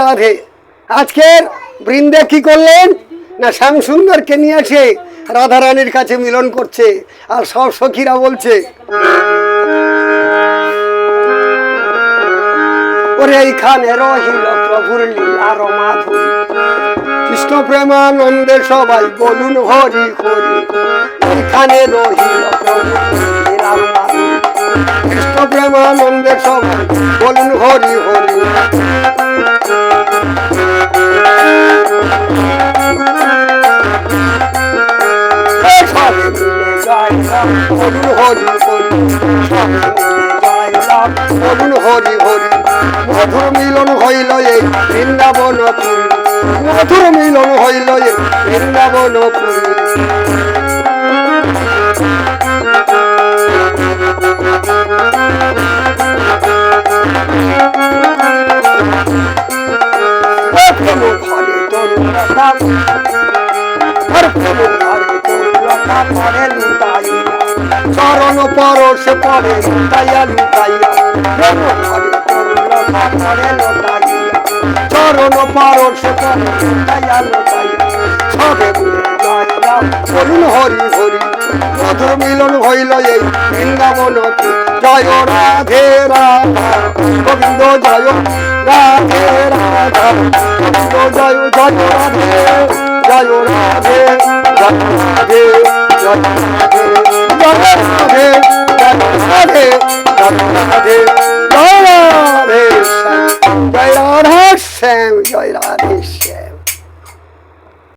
রাধে আজকের বৃন্দে কি করলেন? না নিয়ে এসে রাধারানীর কাছে মিলন করছে, আর সব সখীরা বলছে কৃষ্ণ প্রেমানন্দে সবাই বলুন হরি হরি। এইখানে কৃষ্ণ প্রেমানন্দে সবাই বলুন হরি হরি। বলুন হরি হরি মধুর মিলন হইল এই বৃন্দাবন পুরী মধুর মিলন হইল এই বৃন্দাবন পুরী প্রেম তরুণতা পরে লুটাইয়া, চরণ পরশে পরে লুটাইয়া লুটাইয়া পরে লুটাইয়া, চরণ পরশে পরে লুটাইয়া লুটাইয়া সবে বলুন হরি হরি, মধুর মিলন হইল এই বৃন্দাবন জয় রাধে রাধা, গোবিন্দ জয়, রাধে রাধা, গোবিন্দ জয় জয় রাধে জয় রাধে জয় রাধে। রাধে রাধে রাধে রাধে জয় রাধে জয় রাধা শ্যাম জয় রাধে